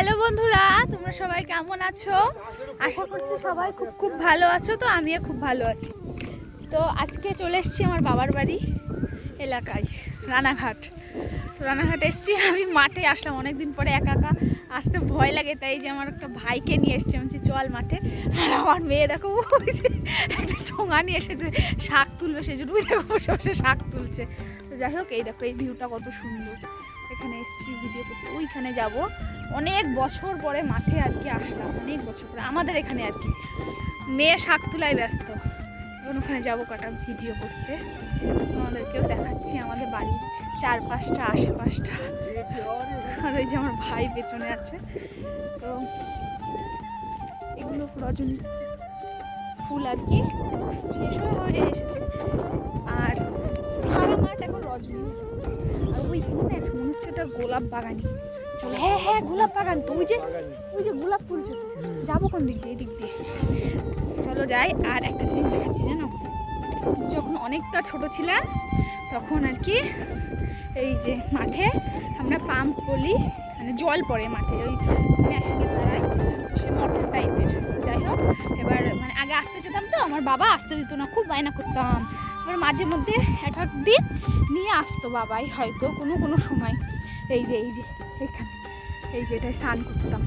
Hello বন্ধুরা, তোমরা সবাই কেমন আছো? আশা করছি সবাই খুব খুব ভালো আছো, তো আমিও খুব ভালো আছি। তো আজকে চলে এসেছি আমার বাবার বাড়ি এলাকায়, রানাঘাট। তো রানাঘাট এসেছি, আমি মাঠে আসলাম অনেক দিন পরে একা একা আসতে ভয় লাগে, তাই যে আমার একটা ভাইকে নিয়ে এসছে, আমি চল মাঠে। আর আমার মেয়ে দেখো একটা ঠোঙা নিয়ে এসেছে, শাক তুলবে, সেই জন্য ওই দেখো বসে বসে শাক তুলছে। তো যাই হোক, এই দেখো, এই ভিউটা কত সুন্দর। এখানে এসেছি ভিডিও করতে। ওইখানে যাব। অনেক বছর পরে মাঠে আর কি আসলাম। অনেক বছর পরে, আমাদের এখানে আর কি। মেয়ে শাক তুলায় ব্যস্ত। এখন ওখানে যাব কটা ভিডিও করতে। তোমাদেরকেও দেখাচ্ছি আমাদের বাড়ির চারপাশটা, আশেপাশটা। আর ওই যে আমার ভাই পেছনে আছে। তো এগুলো রজনী ফুল আর কি। শেষ হয়ে এসেছে। আর সারা মাঠ এখন রজনী। আর ওইখানে দেখ মনে হচ্ছে একটা গোলাপ বাগানি। চলে হ্যাঁ হ্যাঁ গোলাপ বাগান তো ওই যে ওই যে গোলাপ ফুলছে যাব কোন দিক দিয়ে? এদিক দিয়ে। চলো যাই আর একটা জিনিস দেখাচ্ছি জানো? যখন অনেকটা ছোট ছিলাম তখন আর কি এই যে মাঠে আমরা পাম্প বলি মানে জল পড়ে মাঠে ওই মেশিনের দ্বারাই সে মোটর টাইপের। যাই হোক এবার মানে আগে আসতে যেতাম তো আমার বাবা আসতে দিত না খুব বায়না করতাম। এবার মাঝে মধ্যে এক এক দিন নিয়ে আসতো বাবাই হয়তো কোনো কোনো সময়। এই যে এই যে, এখানে। এই যে এটাই স্নান করতাম।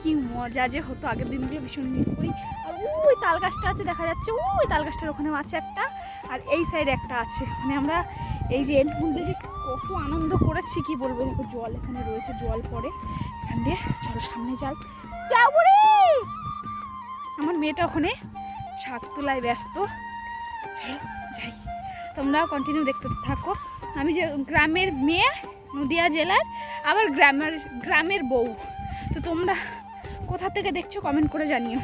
কি মজা যে হতো আগের দিন দিনগুলো ভীষণ মিস করি। আর ওই তাল গাছটা আছে দেখা যাচ্ছে, ওই তাল গাছটার ওখানেও আছে একটা, আর এই সাইডে একটা আছে। মানে আমরা এই যে এর মধ্যে যে কত আনন্দ করেছি, কি বলব? দেখো জল এখানে রয়েছে, জল পড়ে। এখান দিয়ে চলো সামনে যাই। যাব রে! আমার মেয়েটা ওখানে শাক তোলায় ব্যস্ত। চলো। যাই তোমরাও কন্টিনিউ দেখতে থাকো। আমি যে গ্রামের মেয়ে নদিয়া জেলার, আবার গ্রামের গ্রামের বউ। তো তোমরা কোথা থেকে দেখছ কমেন্ট করে জানিও।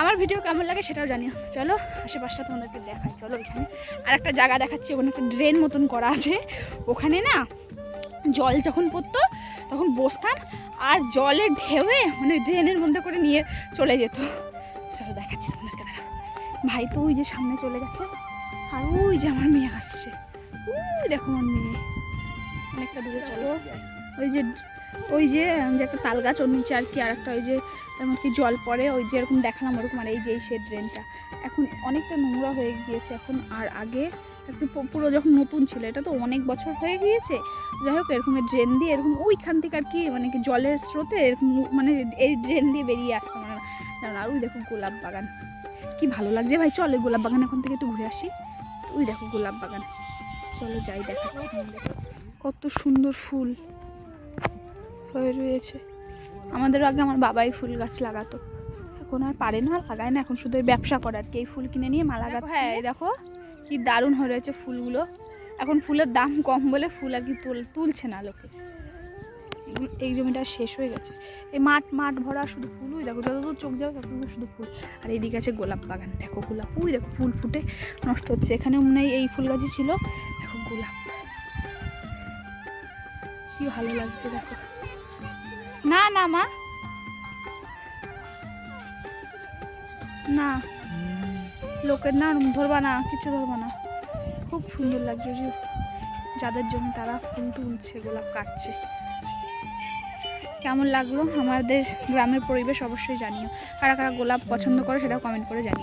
আমার ভিডিও কেমন লাগে সেটাও জানিও। চলো, আশেপাশটা তোমাদেরকে দেখাই। চলো ওইখানে আর একটা জায়গা দেখাচ্ছি, ওখানে একটা ড্রেন মতন করা আছে। ওখানে না জল যখন পড়তো, তখন বসতাম আর জলের ঢেউয়ে মানে ড্রেনের মধ্যে করে নিয়ে চলে যেত। চলো দেখাচ্ছি তোমাদেরকে দাঁড়া ভাই তো ওই যে সামনে চলে গেছে। আর ওই যে আমার মেয়ে আসছে। ওই দেখো আমার মেয়ে। অনেকটা দূরে চলো। ওই যে ওই যে একটা তাল গাছ, ওর নিচে আর কি আর একটা ওই যে তেমন কি জল পড়ে, ওই যে এরকম দেখালাম ওরকম, আর এই যে সে ড্রেনটা এখন অনেকটা নোংরা হয়ে গিয়েছে এখন, আর আগে একটু পুরো যখন নতুন ছিল, এটা তো অনেক বছর হয়ে গিয়েছে। যাই হোক, এরকম ড্রেন দিয়ে, এরকম ওইখান থেকে আর কি মানে কি জলের স্রোতে এরকম মানে এই ড্রেন দিয়ে বেরিয়ে আসতাম আমরা জানো আর ওই দেখো গোলাপ বাগান। কি ভালো লাগছে ভাই, চলো গোলাপ বাগান এখন থেকে একটু ঘুরে আসি। ওই দেখো গোলাপ বাগান। চলো যাই দেখাচ্ছি কত সুন্দর ফুল হয়ে রয়েছে। আমাদের আগে আমার বাবাই ফুল গাছ লাগাতো। এখন আর পারে না লাগায় না। এখন শুধু ওই ব্যবসা করে আর কি। এই ফুল কিনে নিয়ে মালা গাছ হ্যাঁ এই দেখো কি দারুণ হয়ে রয়েছে ফুলগুলো। এখন ফুলের দাম কম বলে ফুল আর কি তুল তুলছে না লোকে। এই জমিটা শেষ হয়ে গেছে। এই মাঠ মাঠ ভরা শুধু ফুলই দেখো যতদূর চোখ যাবে ততদূর শুধু ফুল। আর এইদিকে আছে গোলাপ বাগান। দেখো গোলাপ, ওই দেখো ফুল ফুটে নষ্ট হচ্ছে। এখানে মনে হয় এই ফুল গাছই ছিল। দেখো গোলাপ। কি ভালো লাগছে, দেখো। না না, মা। না। লোকের না ধরবা না, কিছু ধরবা না। খুব সুন্দর লাগছে যাদের জন্য তারা ফুল তুলছে, গোলাপ কাটছে। কেমন লাগল? আমাদের গ্রামের পরিবেশ অবশ্যই জানিও। কারা কারা গোলাপ পছন্দ করে সেটাও কমেন্ট করে জানিও।